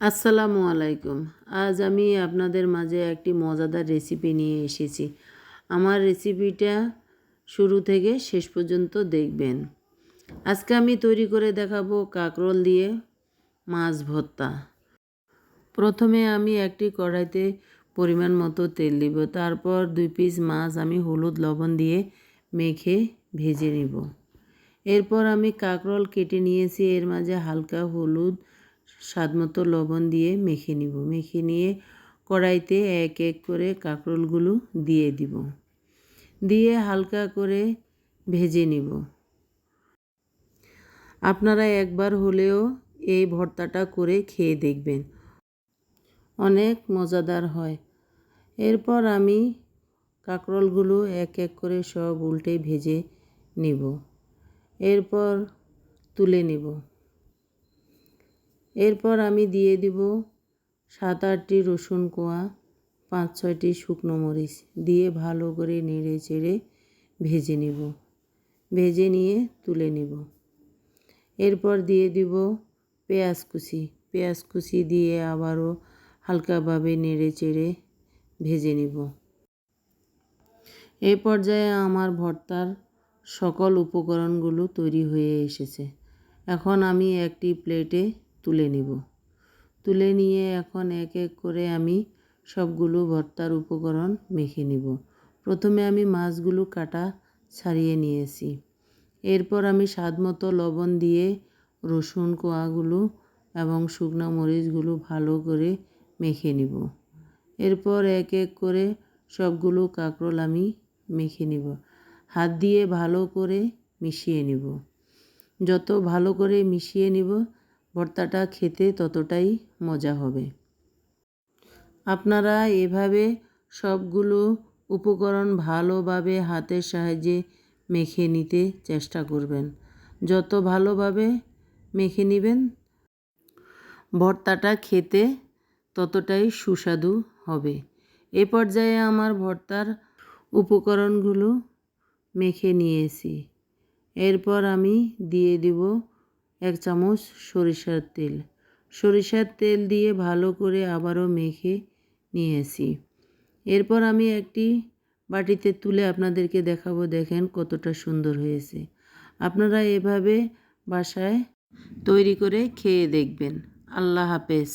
আসসালামু আলাইকুম। আজ আমি আপনাদের মাঝে একটি মজাদার রেসিপি নিয়ে এসেছি। আমার রেসিপিটা শুরু থেকে শেষ পর্যন্ত দেখবেন। আজকে আমি তৈরি করে দেখাবো কাঁকরোল দিয়ে মাছ ভর্তা। প্রথমে আমি একটি কড়াইতে পরিমাণ মতো তেল দিব। তারপর দুই পিস মাছ আমি হলুদ লবণ দিয়ে মেখে ভেজে নিব। এরপর আমি কাঁকরোল কেটে নিয়েছি। এর মাঝে হালকা হলুদ স্বাদমতো লবণ দিয়ে মেখে নিব। মেখে নিয়ে কড়াইতে এক এক করে কাঁকরোলগুলো দিয়ে দিব। দিয়ে হালকা করে ভেজে নিব। আপনারা একবার হলেও এই ভর্তাটা করে খেয়ে দেখবেন। অনেক মজাদার হয়। এরপর আমি কাঁকরোলগুলো এক এক করে সব উল্টে ভেজে নিব। এরপর তুলে নেব। এরপর আমি দিয়ে দিব সাত আটটি রসুন কোয়া, পাঁচ ছয়টি শুকনো মরিচ দিয়ে ভালো করে নেড়ে চেড়ে ভেজে নিব। ভেজে নিয়ে তুলে নিব। এরপর দিয়ে দিব পেঁয়াজ কুচি। পেঁয়াজ কুচি দিয়ে আবারও হালকাভাবে নেড়ে চেড়ে ভেজে নিব। এই পর্যায়ে আমার ভর্তার সকল উপকরণগুলো তৈরি হয়ে এসেছে। এখন আমি একটি প্লেটে তুলে নিব। তুলে নিয়ে এখন এক এক করে আমি সবগুলো ভর্তার উপকরণ মেখে নিব। প্রথমে আমি মাছগুলো কাটা ছাড়িয়ে নিয়েছি। এরপর আমি স্বাদ মতো লবণ দিয়ে রসুন, কোয়াগুলো এবং শুকনো মরিচগুলো ভালো করে মেখে নিব। এরপর এক এক করে সবগুলো কাঁকরোল আমি মেখে নিব। হাত দিয়ে ভালো করে মিশিয়ে নিব। যত ভালো করে মিশিয়ে নিব ভর্তাটা খেতে ততটাই মজা হবে। আপনারা এভাবে সবগুলো উপকরণ ভালোভাবে হাতের সাহায্যে মেখে নিতে চেষ্টা করবেন। যত ভালোভাবে মেখে নেবেন, ভর্তাটা খেতে ততটাই সুস্বাদু হবে। এ পর্যায়ে আমার ভর্তার উপকরণগুলো মেখে নিয়েছি। এরপর আমি দিয়ে দিব এক চামচ সরিষার তেল। সরিষার তেল দিয়ে ভালো করে আবারও মেখে নিয়েছি। এরপর আমি একটি বাটিতে তুলে আপনাদেরকে দেখাবো, দেখেন কতটা সুন্দর হয়েছে। আপনারা এভাবে বাসায় তৈরি করে খেয়ে দেখবেন। আল্লাহ হাফেজ।